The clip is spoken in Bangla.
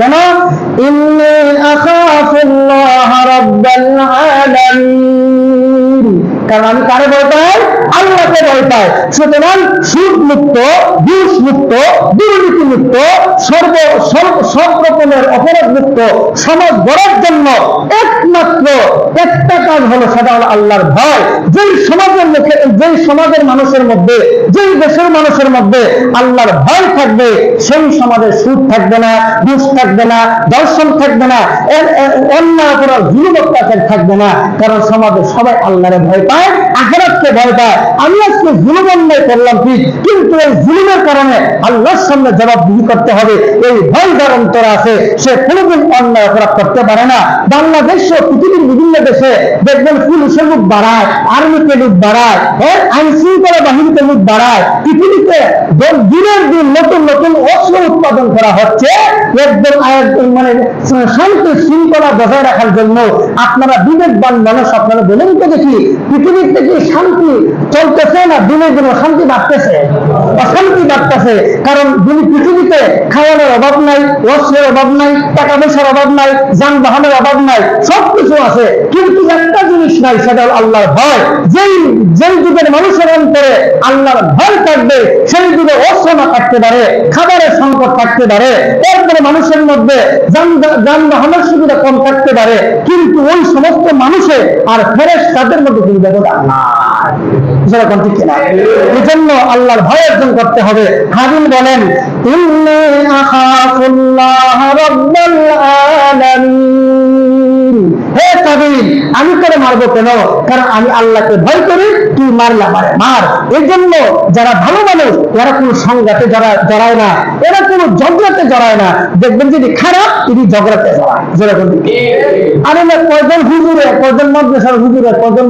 কেন? ইন্নী আখাফুল্লাহ রাব্বাল আলামিন। কারণ আমি কারে ভয় পাই? আল্লাহকে ভয় পাই। সুতরাং সুদ মুক্ত ঘুষ মুক্ত দুর্নীতি মুক্ত সর্ব সর্ব- সব রকমের অপরাধ মুক্ত সমাজ গড়ার জন্য একমাত্র একটা কাজ হলো সেটা হলো আল্লাহর ভয়। যেই সমাজের মুখে যেই সমাজের মানুষের মধ্যে, যেই দেশের মানুষের মধ্যে আল্লাহর ভয় থাকবে, সেই সমাজে সুদ থাকবে না, ঘুষ থাকবে না, দর্শন থাকবে না অন্যায় অপরাধ জুলুম থাকবে না। কারণ সমাজে সবাই আল্লাহরে ভয় পায়, আখেরাতকে ভয় পায়। আমি আজকে জুলুম করলাম ঠিক, কিন্তু এই জুলুমের কারণে আল্লাহর সামনে জবাবদিহি করতে হবে। এই ভয় যার অন্তরে আছে, সে কোনোদিন অন্যায় অপরাধ করতে পারে না। বাংলাদেশ পৃথিবীর বিভিন্ন দেশে দেখবেন পুলিশের লোক বাড়ায় আর্মিতে লুট বাড়ায় হ্যাঁ? আইন শৃঙ্খলা বাহিনীতে লুট বাড়ায়। পৃথিবীতে দিনের দিন উৎপাদন করা হচ্ছে একদম মানে শান্তি শৃঙ্খলা বজায় রাখার জন্য আপনারা বিবেকবান মানুষ আপনারা বলেন তো দেখি পৃথিবীতে কি শান্তি চলতেছে না দিনে দিনে শান্তি বাড়তেছে? অশান্তি বাড়তেছে, কারণ যিনি পৃথিবীতে খাওয়ানোর অভাব নাই অস্ত্রের অভাব নাই, টাকা পয়সার অভাব নাই, যানবাহনের অভাব নাই, সবকিছু আছে, কিন্তু একটা জিনিস নাই, সেটা আল্লাহর ভয়। যেই যেই যুগের মানুষের অন্তরে আল্লাহর ভয় থাকবে সেই যুগে অস্ত্র না থাকতে পারে, খাবারের সংকট থাকতে পারে তারপরে মানুষের মধ্যে যানবাহনের সুবিধা কম থাকতে পারে, কিন্তু ওই সমস্ত মানুষে আর ফেরেস তাদের মধ্যে কিন্তু ব্যবধান নাই। যেরকম ঠিক কিনা? এই জন্য আল্লাহর ভয় অর্জন করতে হবে। হাবিল বলেন, ইন্নী আমি করে মারবো কেন? কারণ আমি আল্লাহকে ভয় করি, তুই মারলে মারে মার। এই জন্য যারা ভালো মানুষ এরা কোনো সংঘাতে জড়া জড়ায় না, এরা কোনো ঝগড়াতে জড়ায় না। দেখবেন যদি খারাপ, তিনি ঝগড়াতে জড়ায়। যেরকম আরে না, কয়জন হুজুরে, কয়জন মাদ্রাসার হুজুরে, কয়জন